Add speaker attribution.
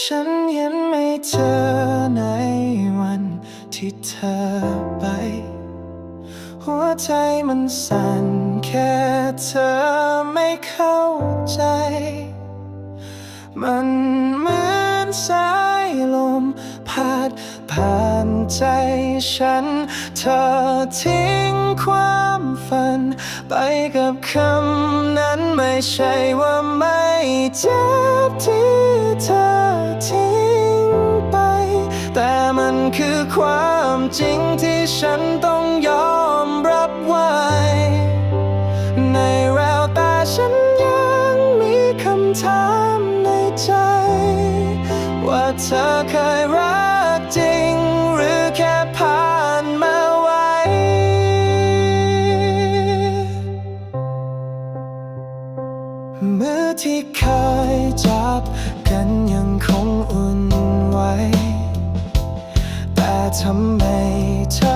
Speaker 1: ฉันเห็นไม่เธอในวันที่เธอไป หัวใจมันสั่นแค่เธอไม่เข้าใจ มันเหมือนสายลมพัดผ่านใจฉัน เธอทิ้งความ น ไปกับคำนั้นไม่ใช่ว่าไม่เจ็บที่เธอทิ้งไป แต่มันคือความจริงที่ฉันต้องยอมรับไว้ ในแววตาฉันยังมีคำถามในใจ ว่าเธอเคยรัก มือที่เคยจับกันยังคงอุ่นไว้ แต่ทำไมเธอ